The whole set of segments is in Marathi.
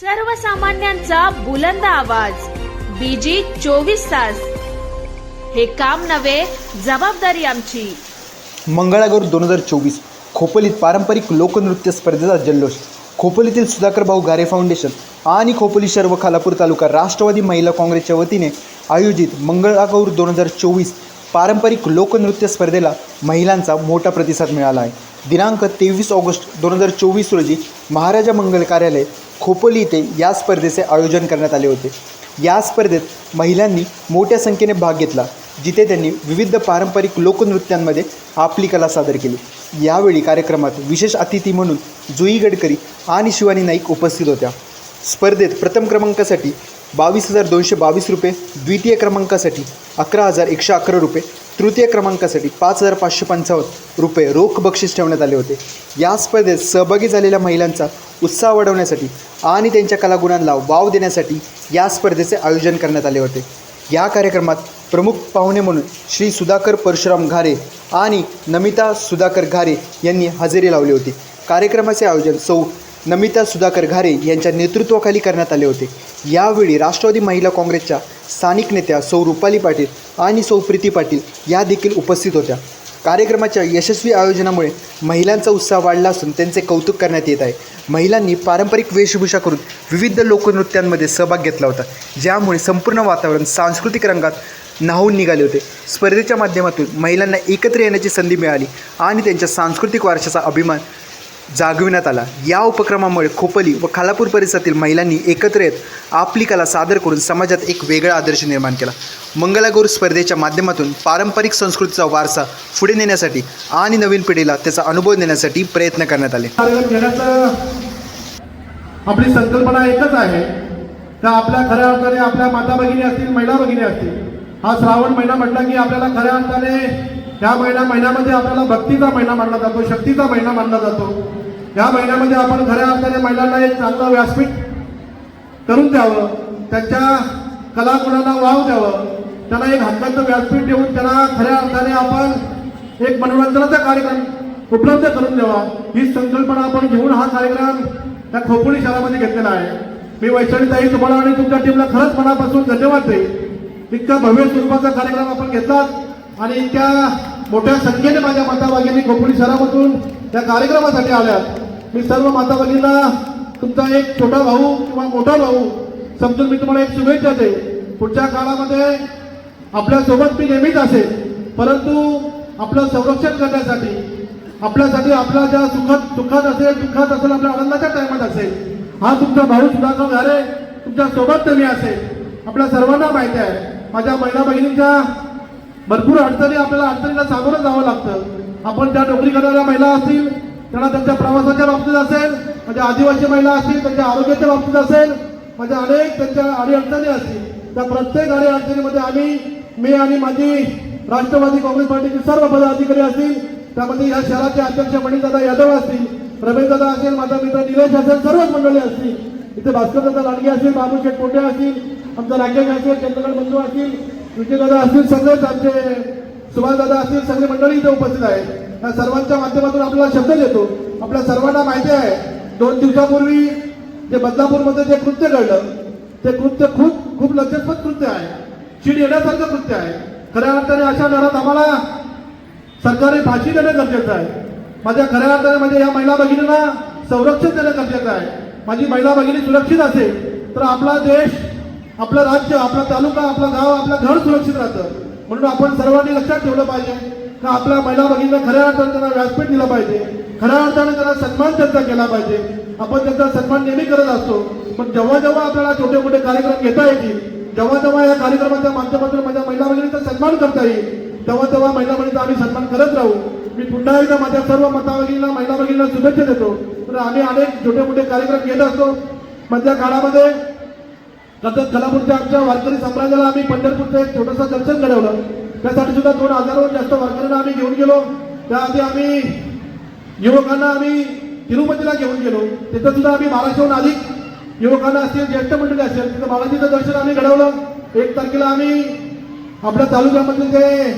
सर्वसामान्यांचा बुलंद आवाज. बीजी चोवीस तास. हे काम नव्हे जबाबदारी आमची. मंगळागौर दोन हजार चोवीस. खोपोलीत पारंपरिक लोकनृत्य स्पर्धेचा जल्लोष. खोपोलीतील सुधाकर भाऊ गारे फाउंडेशन आणि खोपोली शहर व खालापूर तालुका राष्ट्रवादी महिला काँग्रेसच्या वतीने आयोजित मंगळागौर दोन हजार चोवीस पारंपरिक लोकनृत्य स्पर्धेला महिलांचा मोठा प्रतिसाद मिळाला आहे. दिनांक तेवीस ऑगस्ट दोन हजार चोवीस रोजी महाराजा मंगल कार्यालय खोपोली येथे या स्पर्धेचे आयोजन करण्यात आले होते. या स्पर्धेत महिलांनी मोठ्या संख्येने भाग घेतला जिथे त्यांनी विविध पारंपरिक लोकनृत्यांमध्ये आपली कला सादर केली. यावेळी कार्यक्रमात विशेष अतिथी म्हणून जुई गडकरी आणि शिवानी नाईक उपस्थित होत्या. स्पर्धेत प्रथम क्रमांकासाठी बावीस हजार दोनशे बावीस रुपये द्वितीय क्रमांकासाठी अकरा हजार एकशे अकरा रुपये तृतीय क्रमांकासाठी पाच हजार पाचशे पंचावन्न रुपये रोख बक्षीस ठेवण्यात आले होते. या स्पर्धेत सहभागी झालेल्या महिलांचा उत्साह वाढवण्यासाठी आणि त्यांच्या कलागुणांना वाव देण्यासाठी या स्पर्धेचे आयोजन करण्यात आले होते. या कार्यक्रमात प्रमुख पाहुणे म्हणून श्री सुधाकर परशुराम घारे आणि नमिता सुधाकर घारे यांनी हजेरी लावली होती. कार्यक्रमाचे आयोजन सौ. नमिता सुधाकर घारे यांच्या नेतृत्वाखाली करण्यात आले होते. यावेळी राष्ट्रवादी महिला काँग्रेसच्या स्थानिक नेत्या सौ रुपाली पाटील आणि सौ प्रीती पाटील या देखील उपस्थित होत्या. कार्यक्रमाच्या यशस्वी आयोजनामुळे महिलांचा उत्साह वाढला असून त्यांचे कौतुक करण्यात येत आहे. महिलांनी पारंपरिक वेशभूषा करून विविध लोकनृत्यांमध्ये सहभाग घेतला होता. ज्यामुळे संपूर्ण वातावरण सांस्कृतिक रंगात न्हावून निघाले होते. स्पर्धेच्या माध्यमातून महिलांना एकत्र येण्याची संधी मिळाली आणि त्यांच्या सांस्कृतिक वारशाचा अभिमान जागविण्यात आला. या उपक्रमामुळे खोपली व खालापूर परिसरातील महिलांनी एकत्र येत आपली कला सादर करून समाजात एक वेगळा आदर्श निर्माण केला. मंगलागौर स्पर्धेच्या माध्यमातून पारंपरिक संस्कृतीचा वारसा पुढे नेण्यासाठी आणि नवीन पिढीला त्याचा अनुभव देण्यासाठी प्रयत्न करण्यात आले. आपली संकल्पना एकच आहे. तर आपल्या खऱ्या अर्थाने आपल्या माता भगिनी असतील महिला भगिनी असतील हा श्रावण महिना म्हटला की आपल्याला खऱ्या अर्थाने ह्या महिन्या महिन्यामध्ये आपल्याला भक्तीचा महिना मानला जातो शक्तीचा महिना मानला जातो. ह्या महिन्यामध्ये आपण खऱ्या अर्थाने महिलांना एक चांगलं व्यासपीठ करून द्यावं त्यांच्या कलागुणांना वाव द्यावं त्यांना एक हक्काचं व्यासपीठ देऊन त्यांना खऱ्या अर्थाने आपण एक मनोरंजनाचा कार्यक्रम उपलब्ध करून द्यावा. ही संकल्पना आपण घेऊन हा कार्यक्रम त्या खोपोली शहरामध्ये घेतलेला आहे. मी वैशालीताई तुम्हाला आणि तुमच्या टीमला खरंच मनापासून धन्यवाद देईल इतका भव्य स्वरूपाचा कार्यक्रम आपण घेतला आणि इतक्या मोठ्या संख्येने माझ्या माता भगिनी खोपोली शहरामधून त्या कार्यक्रमासाठी आल्या. मी सर्व माता भगिनींना तुमचा एक छोटा भाऊ किंवा मोठा भाऊ समजून मी तुम्हाला एक शुभेच्छा देईन. पुढच्या काळामध्ये आपल्यासोबत मी नेहमीच असेल. परंतु आपलं संरक्षण करण्यासाठी आपल्यासाठी आपल्या ज्या सुखात सुखात असेल दुःखात असेल आपल्या आनंदाच्या टायमात असेल हा तुमचा भाऊ सुधाकर घारे तुमच्यासोबत मी असेल. आपल्या सर्वांना माहिती आहे माझ्या महिला बहिणींच्या भरपूर अडचणी आपल्याला अडचणीला सामोरं जावं लागतं. आपण ज्या नोकरी करणाऱ्या महिला असतील त्यांना त्यांच्या प्रवासाच्या बाबतीत असेल म्हणजे आदिवासी महिला असतील त्यांच्या आरोग्याच्या बाबतीत असेल म्हणजे अनेक त्यांच्या अडीअडचणी असतील. त्या प्रत्येक अडीअडचणीमध्ये आम्ही मी आणि माझी राष्ट्रवादी काँग्रेस पार्टीचे सर्व पदाधिकारी असतील त्यामध्ये या शहराचे अध्यक्ष मणिदादा यादव असतील रमेशदादा असेल माझा मित्र निलेश असेल सर्वच मंडळी असतील. इथे भास्करदादा लाडगे असतील बाबू शेठ कोटे असतील आमचा राकेश असेल चंद्रगड बंधू असतील विजयदादा असतील सगळेच आमचे सुभाषदादा असतील सगळे मंडळी इथे उपस्थित आहेत. या सर्वांच्या माध्यमातून आपल्याला शब्द देतो. आपल्या सर्वांना माहिती आहे दोन दिवसापूर्वी जे बदलापूरमध्ये जे कृत्य घडलं ते कृत्य खूप खूप लज्जस्पद कृत्य आहे. चीड येण्यासारखं कृत्य आहे. खऱ्या अर्थाने अशा घरात आम्हाला सरकारी फाशी देणं गरजेचं आहे. माझ्या खऱ्या अर्थाने म्हणजे या महिला भगिनींना संरक्षण देणं गरजेचं आहे. माझी महिला भगिनी सुरक्षित असेल तर आपला देश आपलं राज्य आपला तालुका आपला गाव आपलं घर सुरक्षित राहतं. म्हणून आपण सर्वांनी लक्षात ठेवलं पाहिजे का आपल्या महिला भगिनीला खऱ्या अर्थानं त्यांना व्यासपीठ दिलं पाहिजे. खऱ्या अर्थानं त्यांना सन्मान त्यांचा केला पाहिजे. आपण त्यांचा सन्मान नेहमी करत असतो. पण जेव्हा जेव्हा आपल्याला छोटे मोठे कार्यक्रम घेता येतील जेव्हा जेव्हा या कार्यक्रमाच्या माध्यमातून माझ्या महिला भगिनीचा सन्मान करता येईल तेव्हा तेव्हा महिला भगिनीचा आम्ही सन्मान करत राहू. मी पुन्हा एकदा माझ्या सर्व माता भगिनीला महिला भगिनीला शुभेच्छा देतो. तर आम्ही अनेक छोटे मोठे कार्यक्रम घेत असतो. मधल्या काळामध्ये नंतर कलापूरच्या आमच्या वारकरी संप्रदायाला आम्ही पंढरपूरचं एक छोटंसं दर्शन घडवलं. त्यासाठी सुद्धा दोन हजाराहून जास्त वारकऱ्यांना आम्ही घेऊन गेलो. त्याआधी आम्ही युवकांना आम्ही तिरुपतीला घेऊन गेलो. तिथं सुद्धा आम्ही बाराशेहून अधिक युवकांना असतील ज्येष्ठ मंडळी असेल तिथं बालाजीचं दर्शन आम्ही घडवलं. एक तारखेला आम्ही आपल्या तालुक्यामध्ये जे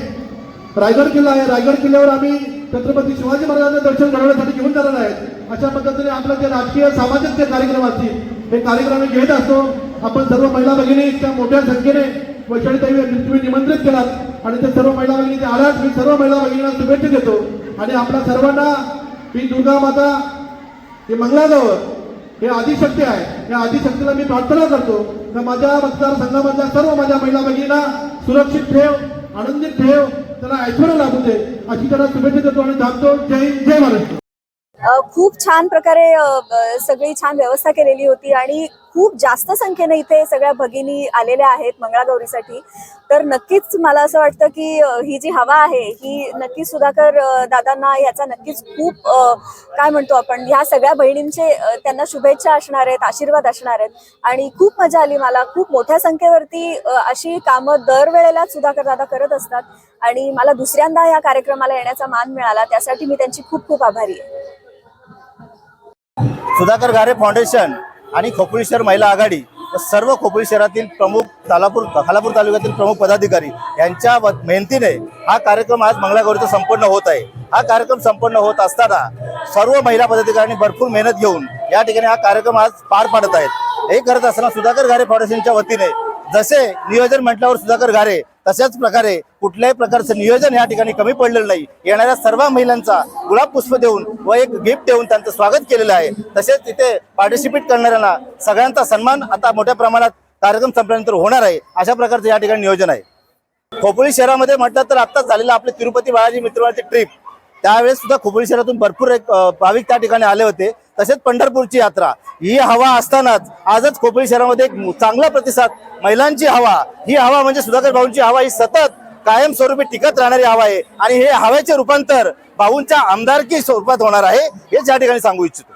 रायगड किल्ला आहे रायगड किल्ल्यावर आम्ही छत्रपती शिवाजी महाराजांचं दर्शन घडवण्यासाठी घेऊन जाणार आहेत. अशा पद्धतीने आपलं जे राजकीय सामाजिक जे कार्यक्रम असतील हे कार्यक्रम आम्ही घेत असतो. आपण सर्व महिला भगिनी त्या मोठ्या संख्येने वैशालीताई तुम्ही निमंत्रित केलात. आणि ते सर्व महिला भगिनी ते आलात मी सर्व महिला भगिनींना शुभेच्छा देतो. आणि आपल्या सर्वांना ही दुर्गा माता हे मंगळागौर हे आदिशक्ती आहे. या आदिशक्तीला मी प्रार्थना करतो. तर माझ्या मतदारसंघामधल्या सर्व माझ्या महिला भगिनींना सुरक्षित ठेव आनंदित ठेव. त्यांना ऐश्वर्य लाभू दे. अशी त्यांना शुभेच्छा देतो आणि थांबतो जय हिंद, जय महाराष्ट्र. खूप छान प्रकारे सगळी छान व्यवस्था केलेली होती आणि खूप जास्त संख्येने इथे सगळ्या भगिनी आलेल्या आहेत मंगळागौरीसाठी. तर नक्कीच मला असं वाटतं की ही जी हवा आहे ही नक्कीच सुधाकर दादांना याचा नक्कीच खूप काय म्हणतो आपण ह्या सगळ्या बहिणींचे त्यांना शुभेच्छा असणार आहेत आशीर्वाद असणार आहेत. आणि खूप मजा आली मला खूप मोठ्या संख्येवरती अशी कामं दरवेळेला सुधाकर दादा करत असतात. आणि मला दुसऱ्यांदा या कार्यक्रमाला येण्याचा मान मिळाला त्यासाठी मी त्यांची खूप खूप आभारी आहे. सुधाकर गारे फाउंडेशन आणि खोपोली शहर महिला आघाडी व सर्व खोपोली शहरातील प्रमुख तालापूर खालापूर तालुक्यातील प्रमुख पदाधिकारी यांच्या व- मेहनतीने हा कार्यक्रम आज मंगळागौरीचा संपन्न होत आहे. हा कार्यक्रम संपन्न होत असताना सर्व महिला पदाधिकाऱ्यांनी भरपूर मेहनत घेऊन या ठिकाणी हा कार्यक्रम आज पार पाडत आहेत. हे करत असताना सुधाकर गारे फाउंडेशनच्या वतीने जसे नियोजन म्हटल्यावर सुधाकर घारे तशाच प्रकारे कुठल्याही प्रकारचं नियोजन या ठिकाणी कमी पडलेलं नाही. येणाऱ्या सर्व महिलांचा गुलाब पुष्प देऊन व एक गिफ्ट देऊन त्यांचं स्वागत केलेलं आहे. तसेच तिथे पार्टिसिपेट करणाऱ्यांना सगळ्यांचा सन्मान आता मोठ्या प्रमाणात कार्यक्रम संपल्यानंतर होणार आहे. अशा प्रकारचं या ठिकाणी नियोजन आहे. खोपोली शहरामध्ये म्हटलं तर आत्ताच झालेलं आपले तिरुपती बालाजी मित्रवाची ट्रिप त्यावेळेस सुद्धा खोपोली शहरातून भरपूर एक भाविक त्या ठिकाणी आले होते. तसेच पंढरपूरची यात्रा. ही हवा असतानाच आजच खोपोली शहरामध्ये एक चांगला प्रतिसाद महिलांची हवा. ही हवा म्हणजे सुधाकर भाऊंची हवा ही सतत कायमस्वरूपी टिकत राहणारी हवा आहे. आणि हे हवेचे रूपांतर भाऊंच्या आमदारकी स्वरूपात होणार आहे हेच या ठिकाणी सांगू इच्छितो.